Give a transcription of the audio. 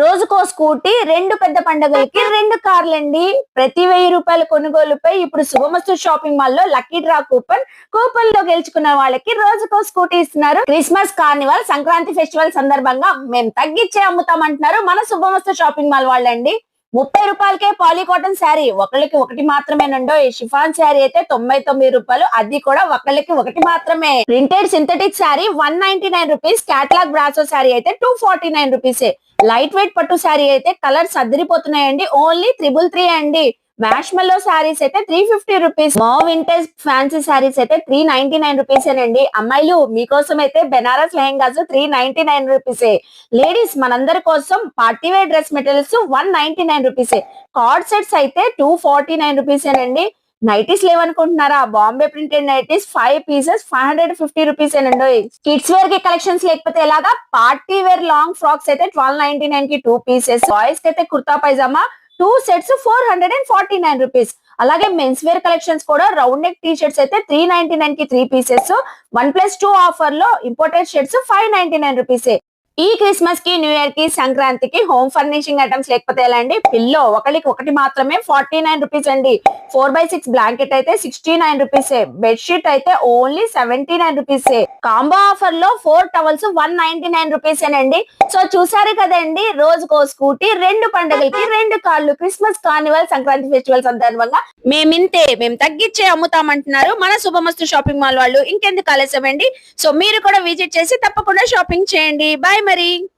రోజుకో స్కూటీ రెండు పెద్ద పండుగలకి రెండు కార్లండి. ప్రతి వెయ్యి రూపాయల కొనుగోలుపై ఇప్పుడు శుభమస్తు షాపింగ్ మాల్లో లక్కీ డ్రా కూపన్ కూపన్లో గెలుచుకున్న వాళ్ళకి రోజుకో స్కూటీ ఇస్తున్నారు. క్రిస్మస్ కార్నివల్ సంక్రాంతి ఫెస్టివల్ సందర్భంగా మేము తగ్గించే అమ్ముతామంటున్నారు మన శుభమస్తు షాపింగ్ మాల్ వాళ్ళండి. ముప్పై రూపాయలకే పాలీ కాటన్ శారీ ఒకళ్ళకి ఒకటి మాత్రమేనండో ఈ షిఫాన్ శారీ అయితే తొంభై తొమ్మిది రూపాయలు అది కూడా ఒకళ్ళకి ఒకటి మాత్రమే. Printed synthetic sari one ninety nine rupees catalogue brasso sari అయితే two forty nine rupees. Light weight పట్టు శారీ అయితే కలర్స్ అదిరిపోతున్నాయండి. ఓన్లీ త్రిబుల్ త్రీ అండి. మ్యాష్ మెల్లో శారీస్ అయితే త్రీ ఫిఫ్టీ రూపీస్. మో వింటేజ్ ఫ్యాన్సీ శారీస్ అయితే త్రీ నైన్టీ నైన్ రూపీస్ అండి అమ్మాయిలు మీకోసం అయితే Banaras lehengas three ninety nine రూపీసే. లేడీస్ మనందరి కోసం party wear dress materials one ninety nine రూపీసే. కార్డ్ సెట్స్ అయితే టూ ఫార్టీ నైన్ రూపీసేనండి. Nighties లేవనుకుంటున్నారా? Bombay printed nighties five pieces five hundred fifty rupees అండి కిడ్స్ వేర్కి కలెక్షన్స్ లేకపోతే ఎలాగా? పార్టీ వేర్ లాంగ్ ఫ్రాక్స్ అయితే ట్వెల్వ్ నైన్టీ నైన్కి టూ పీసెస్ బాయ్స్కి అయితే kurta pyjama two sets four hundred and forty nine rupees అలాగే మెన్స్ వేర్ కలెక్షన్స్ కూడా రౌండ్ నెక్ టీ షర్ట్స్ అయితే త్రీ నైన్టీ నైన్కి three pieces one plus two ఆఫర్లో imported shirts five ninety nine rupees ఈ క్రిస్మస్కి new ఇయర్కి సంక్రాంతికి home furnishing items లేకపోతే ఎలా అండి? పిల్లో ఒకరికి ఒకటి మాత్రమే ఫార్టీ నైన్ రూపీస్ అండి. ఫోర్ బై సిక్స్ బ్లాంకెట్ అయితే సిక్స్టీ నైన్ రూపీస్ బెడ్షీట్ అయితే only seventy nine rupees combo ఆఫర్లో four towels one ninety nine rupees అండి సో చూసారు కదండి రోజుకో స్కూటీ రెండు పండుగలకి రెండు కార్లు క్రిస్మస్ కార్నివల్ సంక్రాంతి ఫెస్టివల్ సందర్భంగా మేమింతే మేము తగ్గించే అమ్ముతామంటున్నారు. మన శుభమస్తు షాపింగ్ మాల్ వాళ్ళు ఇంకెందుకు ఆలస్యం అండి సో మీరు కూడా విజిట్ చేసి తప్పకుండా షాపింగ్ చేయండి. బాయ్ మరి